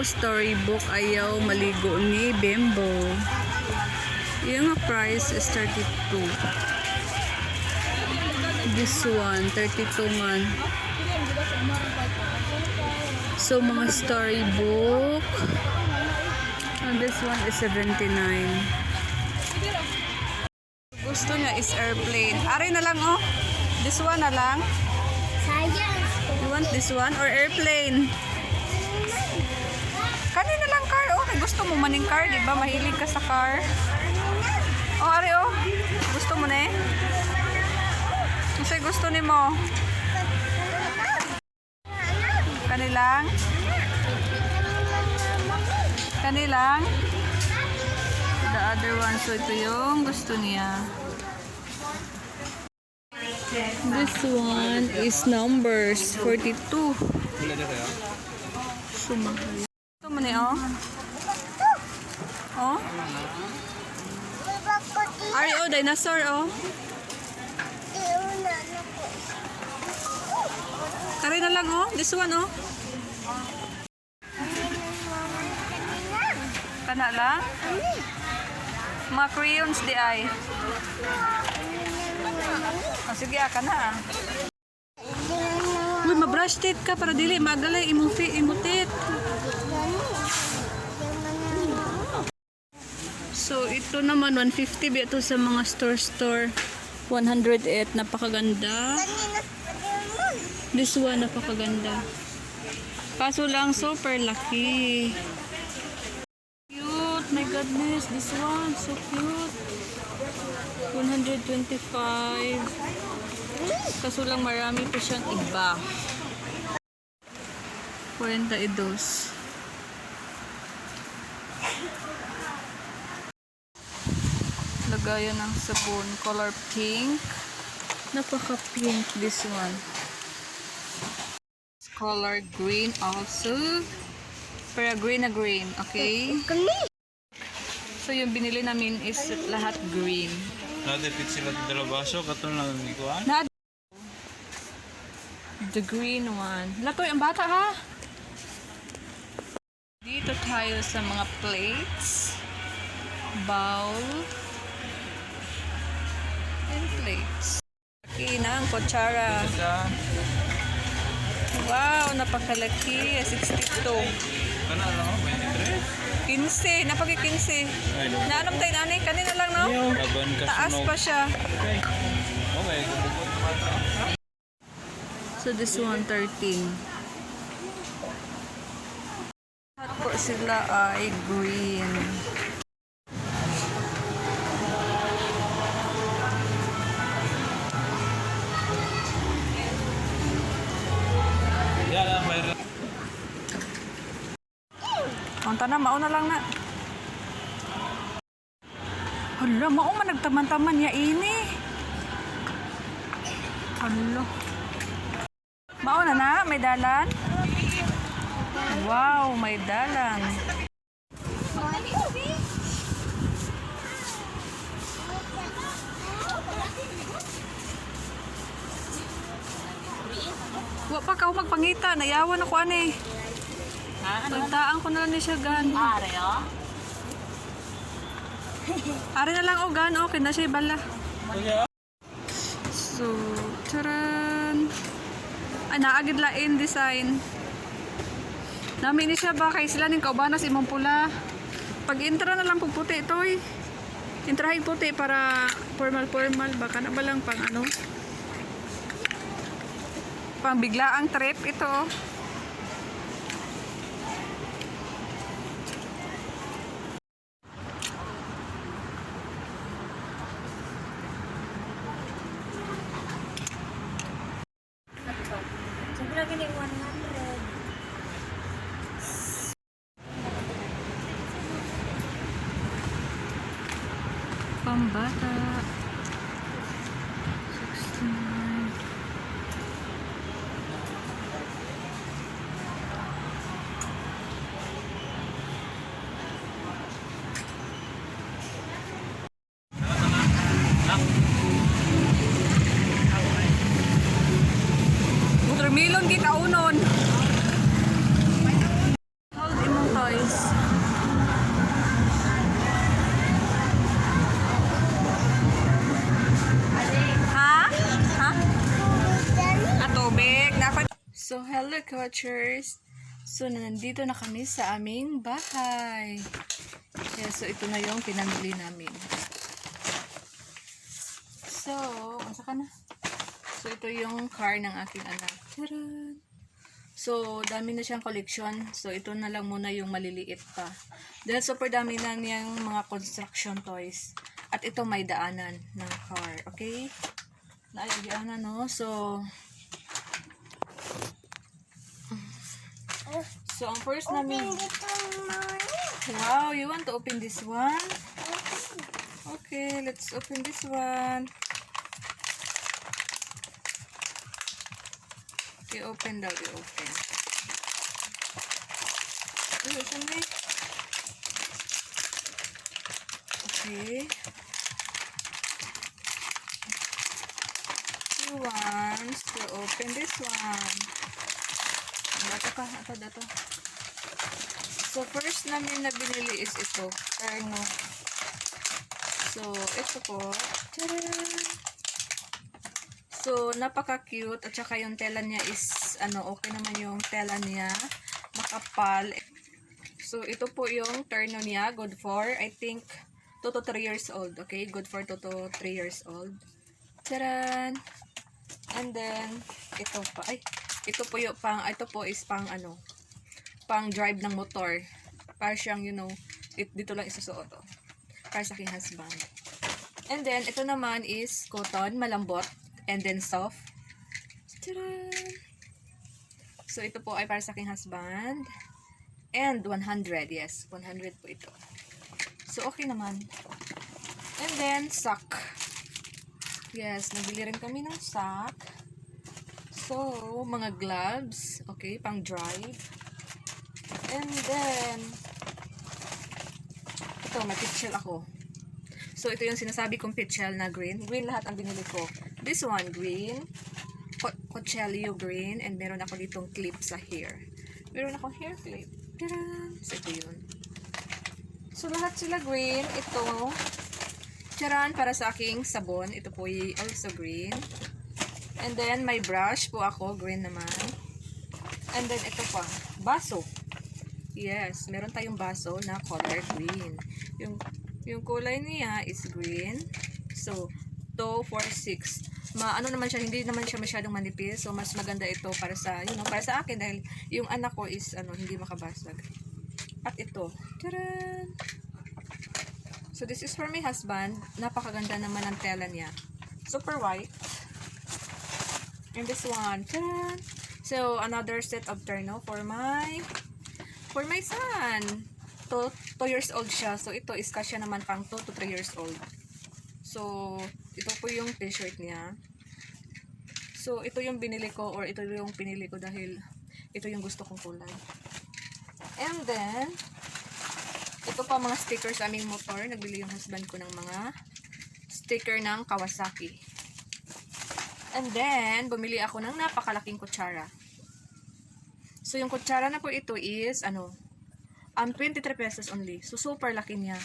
Bembo storybook ayaw maligo ni Bembo. Yung price is 32. This one, 32 man. So, mga storybook. And this one is 79. Gusto niya is airplane. Ari na lang, oh. This one na lang. Science. You want this one or airplane? Maning car, di ba? Mahilig ka sa car. Oh, ari, oh. Gusto mo na eh? Kasi gusto ni mo. Kanilang? Kanilang? The other one, so ito yung gusto niya. This one is numbers 42. Sumahal. Ito mo na oh. Oh? Ari oh, dinosaur oh. Kari na lang oh. This one oh. Kana lang? Mga crayons di ay. Oh, sige, aka na ah. Uy, mabrush teeth ka para dili magalay imufi imutit. So, ito naman 150 ba ito sa mga store store. 108 napakaganda. This one napakaganda. Kaso lang super laki. Cute, my goodness, this one so cute. 125. Kaso lang marami pa siyang iba. 42. Lagayan ng sabon. Color pink. Napaka-pink this one. Color green also. Pero green na green, okay? So yung binili namin is lahat green. Nadipit sila sa dalabaso, katulad. Na The green one. Latoy, ang bata ha? Dito tayo sa mga plates. Bowl. And plates. Laki ng kutsara. Wow, napakalaki. 62. Kana ako, 23. 15. Napagi 15. Ay, no. Naanong tayo nani? Kanina lang, no? Taas pa siya. Okay. So this one, 13. Lahat po sila ay green. Mauna lang na. Hala, mao man nagtaman-taman ya ini. Hala. Mauna na, may dalan. Wow, may dalan. Wa pa ka magpangita, nayawan ako ani. Pagtaan ko na lang ni siya gan. Are, oh. Ari na lang o gan, okay na siya bala. So, charan. Ay, naagid lain design. Nami ni siya ba kay sila ning kaubanas imong pula. Pag intra na lang pug puti toy. Intrahin puti para formal formal baka na ba lang pang ano. Pang biglaang trip ito. Pambata. So, hello coachers! So, nandito na kami sa aming bahay. Yeah, so, ito na yung pinamili namin. So, asa ka na? So, ito yung car ng aking anak. Taran! So, dami na siyang collection. So, ito na lang muna yung maliliit pa. Dahil super dami na niyang mga construction toys. At ito may daanan ng car. Okay? Naayagyanan, no? So, so ang first namin... Wow, you want to open this one? Okay, let's open this one. You open daw, you open. Okay. He wants to open this one. Dato ka, ato, dato. So, first namin na binili is ito. Terno. So, ito po. Tadaan! So, napaka-cute. At saka yung tela niya is, ano, okay naman yung tela niya. Makapal. So, ito po yung terno niya. Good for, I think, 2 to 3 years old. Okay? Good for 2 to 3 years old. Taran! And then, ito pa. Ay, ito po yung pang, ito po is pang ano, pang drive ng motor. Para siyang, you know, it, dito lang isusuot. Oh. Para sa aking husband. And then, ito naman is cotton, malambot, and then soft. Taran! So, ito po ay para sa aking husband. And 100, yes. 100 po ito. So, okay naman. And then, sock. Yes, nabili rin kami ng sock. So, mga gloves. Okay, pang drive. And then, ito, may pitchel ako. So, ito yung sinasabi kong pitchel na green. Green lahat ang binili ko. This one, green. Co- Coachelio green. And meron ako ditong clip sa hair. Meron akong hair clip. Tadaan! So, ito yun. So, lahat sila green. Ito, Charan para sa aking sabon. Ito po ay also green. And then, may brush po ako. Green naman. And then, ito pa. Baso. Yes, meron tayong baso na color green. Yung, yung kulay niya is green. So, 2, 4, 6. Ma, ano naman siya, hindi naman siya masyadong manipis. So, mas maganda ito para sa, you know, para sa akin dahil yung anak ko is, ano, hindi makabasag. At ito. Charan! So, this is for my husband. Napakaganda naman ang tela niya. Super white. And this one. So, another set of terno for my for my son. 2 years old siya. So, ito is kasya naman pang 2 to 3 years old. So, ito po yung t-shirt niya. So, ito yung binili ko or ito yung pinili ko dahil ito yung gusto kong kulay. And then, ito pa mga sticker sa aming motor. Nagbili yung husband ko ng mga sticker ng Kawasaki. And then, bumili ako ng napakalaking kutsara. So, yung kutsara na po ito is, ano, um, 23 pesos only. So, super laki niya.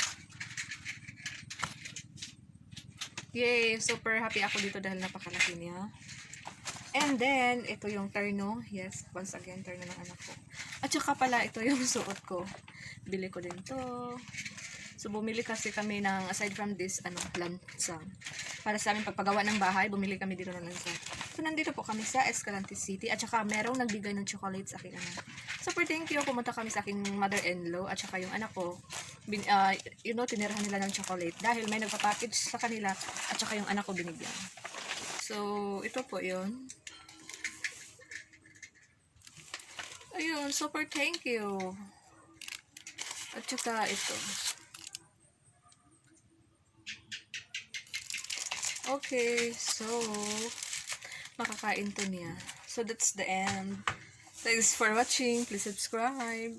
Yay! Super happy ako dito dahil napakalaki niya. And then, ito yung terno. Yes, once again, terno ng anak ko. At saka pala, ito yung suot ko. Bili ko din to. So, bumili kasi kami ng, aside from this, ano, lansang. Para sa aming pagpagawa ng bahay, bumili kami dito ng lansang. So, nandito po kami sa Escalante City. At saka, merong nagbigay ng chocolate sa aking. Super thank you. Pumunta kami sa aking mother-in-law. At saka yung anak ko, bin, ah, you know, tinirahan nila ng chocolate. Dahil may nagpa-package sa kanila. At saka yung anak ko binigyan. So, ito po yun. Ayun, super thank you. At saka ito. Okay, so, makakain to niya. So, that's the end. Thanks for watching. Please subscribe.